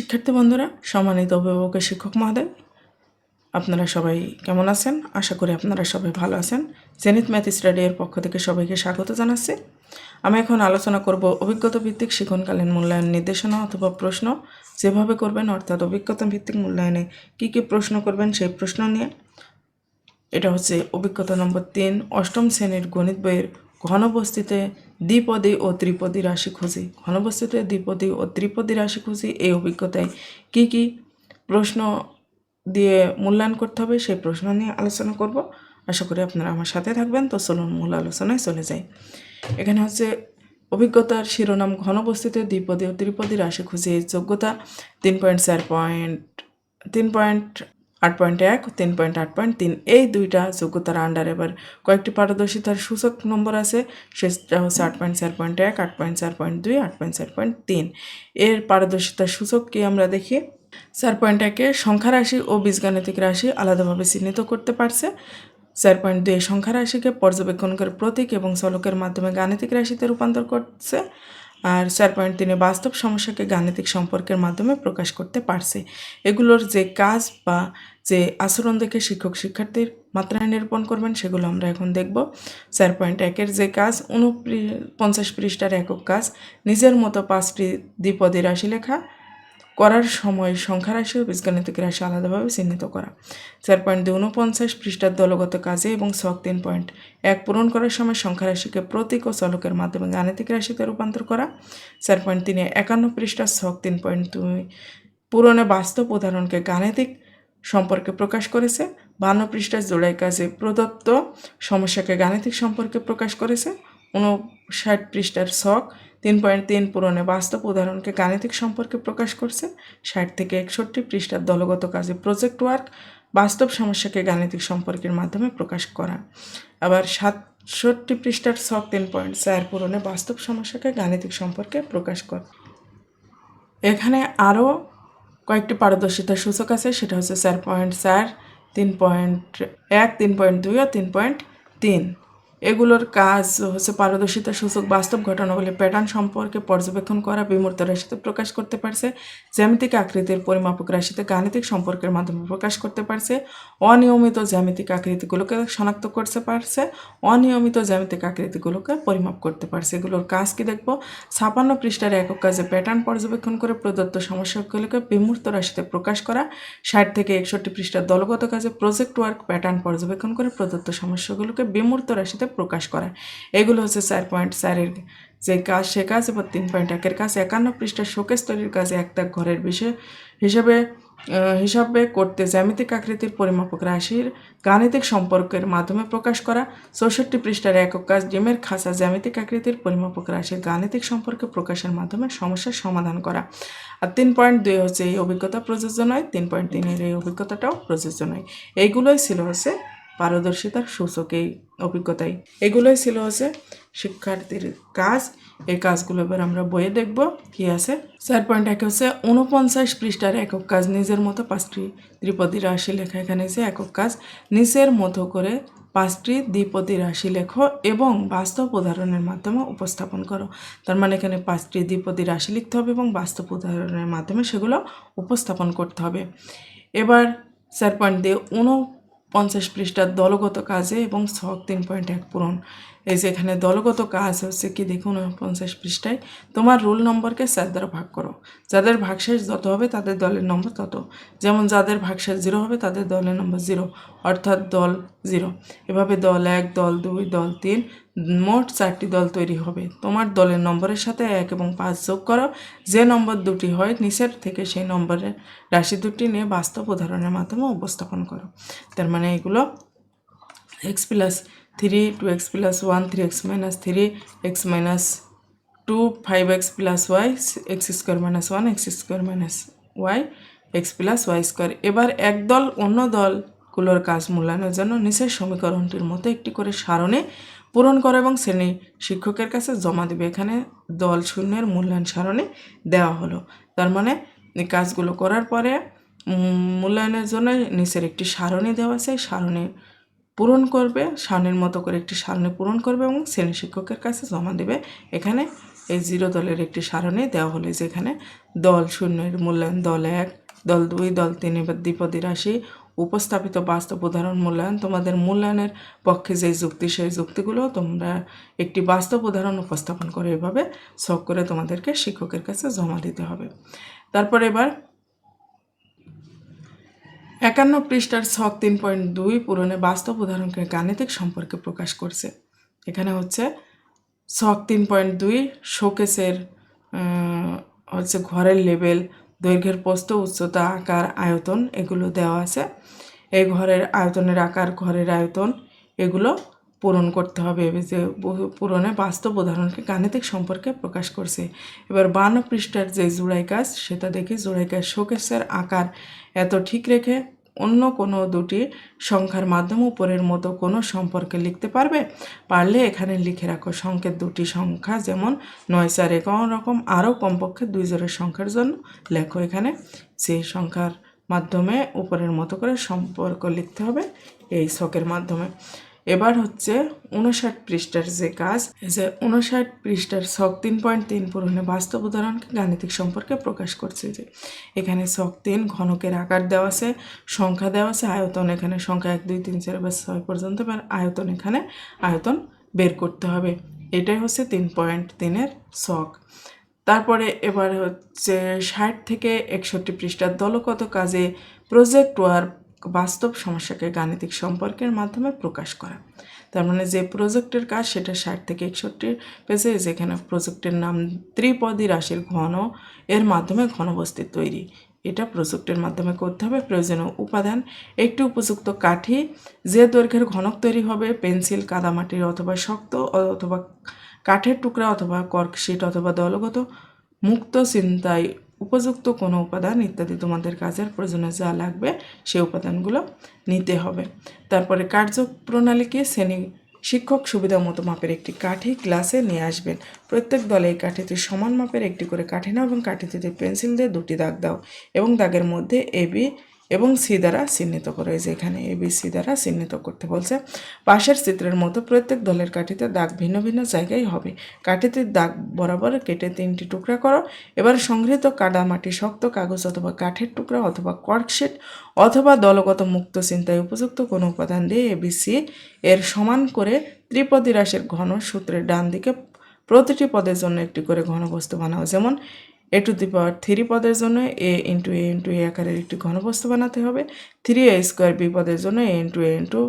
শিক্ষার্থী বন্ধুরা, সম্মানিত অভিভাবকের শিক্ষক মহোদয়, আপনারা সবাই কেমন আছেন? আশা করি আপনারা সবাই ভালো আছেন। জেনিত ম্যাথ এর পক্ষ থেকে সবাইকে স্বাগত জানাচ্ছি। আমি এখন আলোচনা করব অভিজ্ঞতা ভিত্তিক শিক্ষণকালীন মূল্যায়ন নির্দেশনা অথবা প্রশ্ন। যেভাবে করবেন, অর্থাৎ অভিজ্ঞতা ভিত্তিক মূল্যায়নে কী কী প্রশ্ন করবেন সেই প্রশ্ন নিয়ে। এটা হচ্ছে অভিজ্ঞতা নম্বর তিন, অষ্টম শ্রেণির গণিত বইয়ের ঘনবস্তিতে দ্বিপদী ও ত্রিপদী রাশি খুঁজি। ঘনবস্তিতে দ্বিপদী ও ত্রিপদী রাশি খুঁজি, এই অভিজ্ঞতায় কি কি প্রশ্ন দিয়ে মূল্যায়ন করতে হবে সেই প্রশ্ন নিয়ে আলোচনা করব। আশা করি আপনারা আমার সাথে থাকবেন। তো চলুন মূল আলোচনায় চলে যাই। এখানে হচ্ছে অভিজ্ঞতার শিরোনাম, ঘনবস্তিতে দ্বিপদী ও ত্রিপদী রাশি খুঁজি এই যোগ্যতা তিন পয়েন্ট চার পয়েন্ট, তিন পয়েন্ট আট পয়েন্ট এক, তিন পয়েন্ট আট পয়েন্ট তিন, এই দুইটা যোগ্যতার আন্ডার এবার কয়েকটি পারদর্শিতার সূচক নম্বর আছে। সেটা হচ্ছে আট পয়েন্ট চার পয়েন্ট এক, আট পয়েন্ট চার পয়েন্ট দুই, আট পয়েন্ট চার পয়েন্ট তিন। এর পারদর্শিতার সূচক কি আমরা দেখি? চার পয়েন্ট একে সংখ্যা রাশি ও বীজগাণিতিক রাশি আলাদাভাবে চিহ্নিত করতে পারছে। চার পয়েন্ট দুই সংখ্যা রাশিকে পর্যবেক্ষণ করে প্রতীক এবং চলকের মাধ্যমে গাণিতিক রাশিতে রূপান্তর করছে। আর চার পয়েন্ট তিনে বাস্তব সমস্যাকে গাণিতিক সম্পর্কের মাধ্যমে প্রকাশ করতে পারছে। এগুলোর যে কাজ বা যে আচরণ দেখে শিক্ষক শিক্ষার্থীর মাত্রায় নিরূপণ করবেন, সেগুলো আমরা এখন দেখব। চার পয়েন্ট একের যে কাজ, উনপ্রি, পঞ্চাশ পৃষ্ঠার একক কাজ, নিজের মতো পাঁচটি দ্বিপদী রাশি লেখা, করার সময় সংখ্যা রাশি ও বীজগাণিতিক রাশি আলাদাভাবে চিহ্নিত করা। চার পয়েন্ট দুই উনপঞ্চাশ পৃষ্ঠার দলগত কাজে এবং ছক তিন পয়েন্ট এক পূরণ করার সময় সংখ্যা রাশিকে প্রতীক ও চলকের মাধ্যমে গাণিতিক রাশিতে রূপান্তর করা। চার পয়েন্ট তিনে একান্ন পৃষ্ঠার ছক তিন পয়েন্ট দুই পূরণে বাস্তব উদাহরণকে গাণিতিক সম্পর্কে প্রকাশ করেছে। বান্ন পৃষ্ঠার জোড়াই কাজে প্রদত্ত সমস্যাকে গাণিতিক সম্পর্কে প্রকাশ করেছে। উনষাট পৃষ্ঠার ছক তিন পয়েন্ট তিন পূরণে বাস্তব উদাহরণকে গাণিতিক সম্পর্কে প্রকাশ করছে। ষাট থেকে একষট্টি পৃষ্ঠার দলগত কাজে প্রজেক্ট ওয়ার্ক বাস্তব সমস্যাকে গাণিতিক সম্পর্কের মাধ্যমে প্রকাশ করা। আবার সাতষট্টি পৃষ্ঠার ছক তিন পয়েন্ট চার পূরণে বাস্তব সমস্যাকে গাণিতিক সম্পর্কে প্রকাশ করা। এখানে আরও কয়েকটি পারদর্শিতা সূচক আছে, সেটা হচ্ছে চার পয়েন্ট চার, তিন পয়েন্ট এক, তিন পয়েন্ট দুই আর তিন পয়েন্ট তিন। এগুলোর কাজ হচ্ছে পারদর্শিতা সূচক বাস্তব ঘটনাগুলি প্যাটার্ন সম্পর্কে পর্যবেক্ষণ করা, বিমূর্ত রাশিতে প্রকাশ করতে পারছে, জ্যামিতিক আকৃতির পরিমাপক রাশিতে গাণিতিক সম্পর্কের মাধ্যমে প্রকাশ করতে পারছে, অনিয়মিত জ্যামিতিক আকৃতিগুলোকে শনাক্ত করতে পারছে, অনিয়মিত জ্যামিতিক আকৃতিগুলোকে পরিমাপ করতে পারছে। এগুলোর কাজ কি দেখব? ছাপান্ন পৃষ্ঠার একক কাজে প্যাটার্ন পর্যবেক্ষণ করে প্রদত্ত সমস্যাগুলোকে বিমূর্ত রাশিতে প্রকাশ করা, ষাট থেকে একষট্টি পৃষ্ঠার দলগত কাজে প্রজেক্ট ওয়ার্ক প্যাটার্ন পর্যবেক্ষণ করে প্রদত্ত সমস্যাগুলোকে বিমূর্ত রাশিতে প্রকাশ করা এগুলো হচ্ছে চার পয়েন্ট চারের যে কাজ, সে কাজ এবার তিন পয়েন্ট একের কাজ। একান্ন পৃষ্ঠার শোকেস তৈরির কাজে একটা ঘরের বিষয় হিসেবে হিসাবে করতে জ্যামিতিক আকৃতির পরিমাপক রাশির গাণিতিক সম্পর্কের মাধ্যমে প্রকাশ করা। চৌষট্টি পৃষ্ঠার একক কাজ, ডিমের খাঁচা জ্যামিতিক আকৃতির পরিমাপক রাশির গাণিতিক সম্পর্কে প্রকাশের মাধ্যমে সমস্যার সমাধান করা। আর তিন পয়েন্ট দুই হচ্ছে এই অভিজ্ঞতা প্রযোজ্য নয়, তিন পয়েন্ট তিনের এই অভিজ্ঞতাটাও প্রযোজ্য নয়। এইগুলোই ছিল হচ্ছে পারদর্শিতার সূচক এই অভিজ্ঞতাই। এগুলোই ছিল হচ্ছে শিক্ষার্থীর কাজ। এই কাজগুলো এবার আমরা বইয়ে দেখব কি আছে। চার পয়েন্ট এক হচ্ছে উনপঞ্চাশ পৃষ্ঠার একক কাজ। নিজের মতো পাঁচটি ত্রিপদী রাশি লেখা এখানে যে একক কাজ। নিজের মতো করে পাঁচটি দ্বিপদী রাশি লেখো এবং বাস্তব উদাহরণের মাধ্যমে উপস্থাপন করো। তার মানে এখানে পাঁচটি দ্বিপদী রাশি লিখতে হবে এবং বাস্তব উদাহরণের মাধ্যমে সেগুলো উপস্থাপন করতে হবে। এবার চার পয়েন্ট দিয়ে পঞ্চাশ পৃষ্ঠার দলগত কাজে এবং শখ তিন পয়েন্ট এক পূরণ। এই যে এখানে দলগত কাজ হচ্ছে কি দেখুন পঞ্চাশ পৃষ্ঠায়। তোমার রোল নম্বরকে চার দ্বারা ভাগ করো। যাদের ভাগশেষ যত হবে তাদের দলের নম্বর তত। যেমন যাদের ভাগশেষ জিরো হবে তাদের দলের নম্বর জিরো অর্থাৎ দল জিরো এভাবে দল এক, দল দুই, দল তিন, মোট চারটি দল তৈরি হবে। তোমার দলের নম্বরের সাথে এক এবং পাঁচ যোগ করো। যে নম্বর দুটি হয় নিচের থেকে সেই নম্বরের রাশি দুটি নিয়ে বাস্তব উদাহরণের মাধ্যমে উপস্থাপন করো। তার মানে এগুলো x plus three two x plus one three x minus three x minus two five x plus y x square minus one x square minus y x plus y square এবার এক দল অন্য দলগুলোর কাজ মূল্যায়নের জন্য নিচের সমীকরণটির মতো একটি করে সারণে পূরণ করো এবং শ্রেণি শিক্ষকের কাছে জমা দেবে। এখানে দল শূন্যের মূল্যায়ন সারণে দেওয়া হলো। তার মানে কাজগুলো করার পরে মূল্যায়নের জন্য নিচের একটি সারণী দেওয়া আছে। সারণী পূরণ করবে সারণীর মতো করে একটি সারণী পূরণ করবে এবং শ্রেণি শিক্ষকের কাছে জমা দেবে। এখানে এই জিরো দলের একটি সারণী দেওয়া হলো যেখানে দল শূন্যের মূল্যায়ন, দল এক, দল দুই, দল তিন, এবার দ্বিপদী রাশি, উপস্থাপিত বাস্তব উদাহরণ মূল্যায়ন। তোমাদের মূল্যায়নের পক্ষে যে যুক্তি, সেই যুক্তিগুলো তোমরা একটি বাস্তব উদাহরণ উপস্থাপন করে এভাবে সব করে তোমাদেরকে শিক্ষকের কাছে জমা দিতে হবে। তারপর এবার একান্ন পৃষ্ঠার ছক তিন পয়েন্ট দুই পূরণে বাস্তব উদাহরণকে গাণিতিক সম্পর্কে প্রকাশ করছে। এখানে হচ্ছে ছক তিন পয়েন্ট দুই শোকেসের হচ্ছে ঘরের লেভেল দৈর্ঘ্যের পোস্ত, উচ্চতা, আকার, আয়তন এগুলো দেওয়া আছে। এই ঘরের আয়তনের আকার, ঘরের আয়তন এগুলো পূরণ করতে হবে যে পূরণে বাস্তব উদাহরণকে গাণিতিক সম্পর্কে প্রকাশ করছে। এবার বান পৃষ্ঠার যে জোড়াই কাজ, সেটা দেখি জোড়াই কাজ শোকেসের আকার এত ঠিক রেখে অন্য কোনো দুটি সংখ্যার মাধ্যমে উপরের মতো কোনো সম্পর্কে লিখতে পারবে? পারলে এখানে লিখে রাখো, সংকেত দুটি সংখ্যা যেমন নয় চার একান্ন রকম, আরও কমপক্ষে দুই জোড়ের সংখ্যার জন্য। লেখো এখানে সেই সংখ্যার মাধ্যমে উপরের মতো করে সম্পর্ক লিখতে হবে, এই ছকের মাধ্যমে। এবার হচ্ছে উনষাট পৃষ্ঠার যে কাজ, যে উনষাট পৃষ্ঠার ছক তিন পয়েন্ট তিন পূরণে বাস্তব উদাহরণকে গাণিতিক সম্পর্কে প্রকাশ করছে যে, এখানে ছক তিন ঘনকের আকার দেওয়া আছে, সংখ্যা দেওয়া আছে, আয়তন এখানে সংখ্যা এক, দুই, তিন, চার বা ছয় পর্যন্ত, এবার আয়তন এখানে আয়তন বের করতে হবে। এটাই হচ্ছে তিন পয়েন্ট তিনের ছক তারপরে এবার হচ্ছে ষাট থেকে একষট্টি পৃষ্ঠার দলগত কাজে প্রজেক্ট ওয়ার্ক বাস্তব সমস্যাকে গাণিতিক সম্পর্কের মাধ্যমে প্রকাশ করা। তার মানে যে প্রজেক্টের কাজ সেটা ষাট থেকে একষট্টি পেজে, যেখানে প্রজেক্টের নাম ত্রিপদী রাশির ঘন, এর মাধ্যমে ঘনবস্তি তৈরি। এটা প্রজেক্টের মাধ্যমে করতে হবে। প্রয়োজনীয় উপাদান, একটি উপযুক্ত কাঠি, যে দৈর্ঘ্যের ঘনক তৈরি হবে, পেন্সিল, কাদামাটির অথবা শক্ত, অথবা কাঠের টুকরা অথবা কর্কশিট অথবা দলগত, মুক্ত চিন্তায় উপযুক্ত কোনো উপাদান ইত্যাদি তোমাদের কাজের প্রয়োজনে যা লাগবে সেই উপাদানগুলো নিতে হবে। তারপরে কার্যপ্রণালীকে শ্রেণি শিক্ষক সুবিধা মতো মাপের একটি কাঠি ক্লাসে নিয়ে আসবেন। প্রত্যেক দলে এই কাঠিতে সমান মাপের একটি করে কাঠি নাও এবং কাঠিতে পেন্সিল দিয়ে দুটি দাগ দাও এবং দাগের মধ্যে এবি এবং সি দ্বারা চিহ্নিত করে যে এখানে এ বি সি দ্বারা চিহ্নিত করতে বলছে। পাশের চিত্রের মতো প্রত্যেক দলের কাঠিতে দাগ ভিন্ন ভিন্ন জায়গায় হবে। কাঠিতে দাগ বরাবর কেটে তিনটি টুকরা করো। এবার সংগৃহীত কাদামাটি শক্ত কাগজ অথবা কাঠের টুকরা অথবা কর্কশিট অথবা দলগত মুক্ত চিন্তায় উপযুক্ত কোনো উপাদান দিয়ে এবিসি এর সমান করে ত্রিপদী রাশির ঘন সূত্রের ডান দিকে প্রতিটি পদের জন্য একটি করে ঘনবস্তু বানাও। যেমন এ টু দি পাওয়ার থ্রি পদের জন্য এ ইন্টু এ ইন্টু এ আকারের একটি ঘনবস্তু বানাতে হবে। থ্রি এ স্কোয়ার বি পদের জন্য a into a into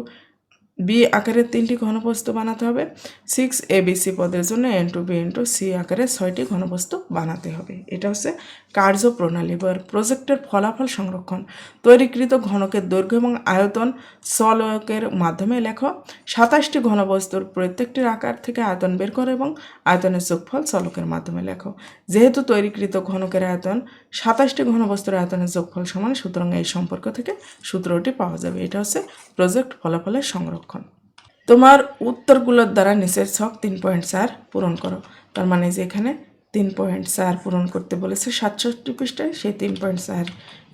b আকারের তিনটি ঘনবস্তু বানাতে হবে। সিক্স এ বি সি পদের জন্য n two b into c আকারের ছয়টি ঘনবস্তু বানাতে হবে। এটা হচ্ছে কার্যপ্রণালী বা প্রজেক্টের ফলাফল সংরক্ষণ। তৈরিকৃত ঘনকের দৈর্ঘ্য এবং আয়তন সলকের মাধ্যমে লেখো। সাতাশটি ঘনবস্তুর প্রত্যেকটির আকার থেকে আয়তন বের করো এবং আয়তনের যোগফল চলকের মাধ্যমে লেখো। যেহেতু তৈরিকৃত ঘনকের আয়তন, সাতাশটি ঘনবস্তুর আয়তনের যোগফল সমান, সুতরাং এই সম্পর্ক থেকে সূত্রটি পাওয়া যাবে। এটা হচ্ছে প্রজেক্ট ফলাফলের সংরক্ষণ। তোমার উত্তরগুলোর দ্বারা নিচের ছক তিন পয়েন্ট চার পূরণ করো। তার মানে যে এখানে তিন পয়েন্ট চার পূরণ করতে বলেছে, সাতষট্টি পৃষ্ঠায় সেই তিন পয়েন্ট চার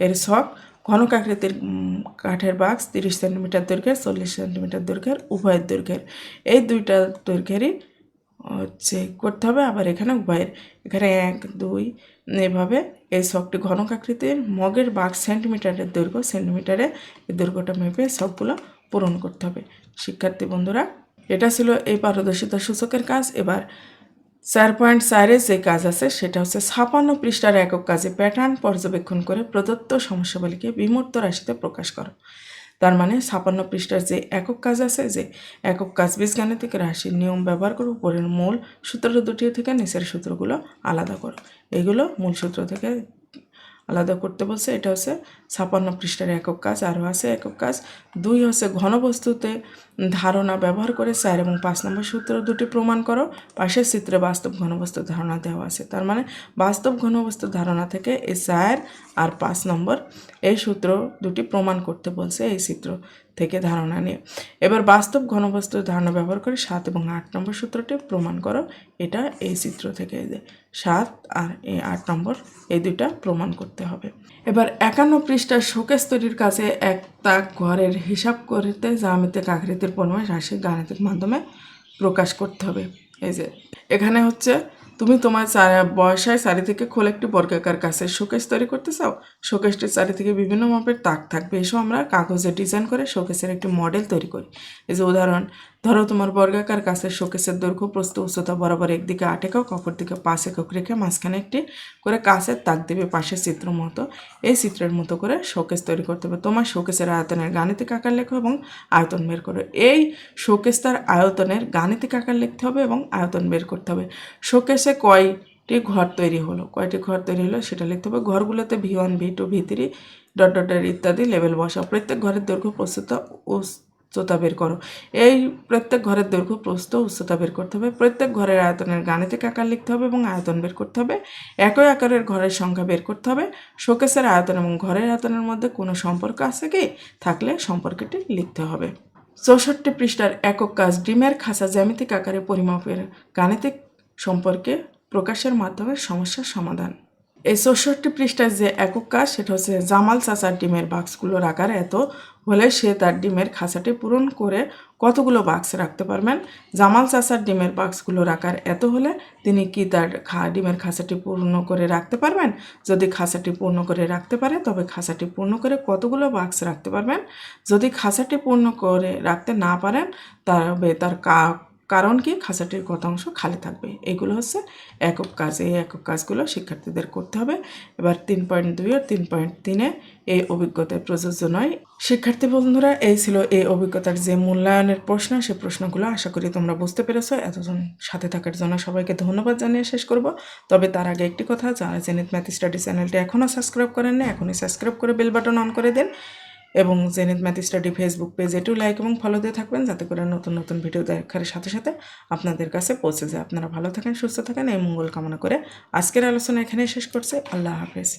এর ছক ঘনক আকৃতির কাঠের বাক্স, তিরিশ সেন্টিমিটার দৈর্ঘ্যের, চল্লিশ সেন্টিমিটার দৈর্ঘ্যের, উভয়ের দৈর্ঘ্যের। এই দুইটা দৈর্ঘ্যেরই হচ্ছে করতে হবে, আবার এখানে উভয়ের। এখানে এক, দুই, এভাবে এই শখটি ঘনক আকৃতির মগের বাক্স সেন্টিমিটারের দৈর্ঘ্য, সেন্টিমিটারে এই দৈর্ঘ্যটা মেপে সবগুলো পূরণ করতে হবে। শিক্ষার্থী বন্ধুরা, এটা ছিল এই পারদর্শিতা সূচকের কাজ। এবার চার পয়েন্ট চারে যে কাজ আছে, সেটা হচ্ছে ছাপান্ন পৃষ্ঠার একক কাজে প্যাটার্ন পর্যবেক্ষণ করে প্রদত্ত সমস্যাবলীকে বিমূর্ত রাশিতে প্রকাশ করো। তার মানে ছাপান্ন পৃষ্ঠার যে একক কাজ আছে, যে একক কাজ বীজগাণিতিক রাশির নিয়ম ব্যবহার করে উপরের মূল সূত্র দুটি থেকে নিচের সূত্রগুলো আলাদা করো। এগুলো মূল সূত্র থেকে আলাদা করতে বলছে, এটা হচ্ছে ছাপান্ন পৃষ্ঠার একক কাজ, আরও আছে একক কাজ। দুই হচ্ছে ঘনবস্তুতে ধারণা ব্যবহার করে চার এবং পাঁচ নম্বর সূত্র দুটি প্রমাণ করো। পাশের চিত্রে বাস্তব ঘনবস্তুর ধারণা দেওয়া আছে। তার মানে বাস্তব ঘনবস্তুর ধারণা থেকে এই চার আর পাঁচ নম্বর এই সূত্র দুটি প্রমাণ করতে বলছে এই চিত্র থেকে ধারণা নিয়ে। এবার বাস্তব ঘনবস্তুর ধারণা ব্যবহার করে সাত এবং আট নম্বর সূত্রটি প্রমাণ করো। এটা এই চিত্র থেকে যে সাত আর এই আট নম্বর এই দুইটা প্রমাণ করতে হবে। এবার একান্ন পৃষ্ঠার শোকেস তৈরির কাছে এক তাক ঘরের হিসাব করতে জ্যামিতিক আকৃতির পরিমাণ রাশি গাণিতিক মাধ্যমে প্রকাশ করতে হবে। এই যে, এখানে হচ্ছে, তুমি তোমার বয়সায় চারি থেকে খোল একটি বর্গাকার কাছে শোকেস তৈরি করতে চাও। শোকেসটির চারিদিকে বিভিন্ন মাপের তাক থাকবে। এসব আমরা কাগজে ডিজাইন করে শোকেসের একটি মডেল তৈরি করি। এই যে উদাহরণ ধরো তোমার বর্গাকার কাছের শোকেসের দৈর্ঘ্য প্রস্থ উচ্চতা বরাবর একদিকে আট একক, অপর দিকে পাঁচ একক রেখে মাঝখানে একটি করে কাছের তাক দেবে পাশের চিত্র মতো। এই চিত্রের মতো করে শোকেস তৈরি করতে হবে। তোমার শোকেসের আয়তনের গাণিতিক আকার লেখো এবং আয়তন বের করো। এই শোকেসটার আয়তনের গাণিতিক আকার লিখতে হবে এবং আয়তন বের করতে হবে। শোকেসে কয়টি ঘর তৈরি হলো? কয়টি ঘর তৈরি হলো সেটা লিখতে হবে। ঘরগুলোতে v one, v two, v three, dot ডটের ইত্যাদি লেভেল বসাও। প্রত্যেক ঘরের দৈর্ঘ্য প্রস্তুত উচ্চতা বের করো। এই প্রত্যেক ঘরের দৈর্ঘ্য, প্রস্থ, উচ্চতা বের করতে হবে। প্রত্যেক ঘরের আয়তনের গাণিতিক আকার লিখতে হবে এবং আয়তন বের করতে হবে। একই আকারের ঘরের সংখ্যা বের করতে হবে। শোকেসের আয়তন এবং ঘরের আয়তনের মধ্যে কোনো সম্পর্ক আছে কি? থাকলে সম্পর্কটি লিখতে হবে। চৌষট্টি পৃষ্ঠার একক কাজ ডিমের খাঁচা জ্যামিতিক আকারে পরিমাপের গাণিতিক সম্পর্কে প্রকাশের মাধ্যমে সমস্যার সমাধান। এই চৌষট্টি পৃষ্ঠার যে একক কাজ, সেটা হচ্ছে জামাল চাচার ডিমের বাক্সগুলোর আকার এত হলে সে তার ডিমের খাসাটি পূরণ করে কতগুলো বাক্স রাখতে পারবেন? জামাল চাষার ডিমের বাক্সগুলো রাখার এত হলে তিনি কি তার খা ডিমের খাসাটি পূর্ণ করে রাখতে পারবেন? যদি খাসাটি পূর্ণ করে রাখতে পারে, তবে খাসাটি পূর্ণ করে কতগুলো বাক্স রাখতে পারবেন? যদি খাসাটি পূর্ণ করে রাখতে না পারেন, তবে তার কা কারণ কি খাঁচাটির কত অংশ খালি থাকবে। এগুলো হচ্ছে একক কাজ, এই একক কাজগুলো শিক্ষার্থীদের করতে হবে। এবার তিন পয়েন্ট দুই আর তিন পয়েন্ট তিনে এই অভিজ্ঞতায় প্রযোজ্য নয়। শিক্ষার্থী বন্ধুরা, এই ছিল এই অভিজ্ঞতার যে মূল্যায়নের প্রশ্ন, সে প্রশ্নগুলো আশা করি তোমরা বুঝতে পেরেছ। এতজন সাথে থাকার জন্য সবাইকে ধন্যবাদ জানিয়ে শেষ করব। তবে তার আগে একটি কথা, যারা জেনিত ম্যাথ স্টাডি চ্যানেলটি এখনও সাবস্ক্রাইব করেন না এখনই সাবস্ক্রাইব করে বেল বাটন অন করে দিন। এবং জেনিত ম্যাথ স্টাডি ফেসবুক পেজ এটিও লাইক এবং ফলো দিয়ে থাকবেন যাতে করে নতুন নতুন ভিডিও দেখার সাথে সাথে আপনাদের কাছে পৌঁছে যায়। আপনারা ভালো থাকেন, সুস্থ থাকেন, এই মঙ্গল কামনা করে আজকের আলোচনা এখানেই শেষ করছে। আল্লাহ হাফেজ।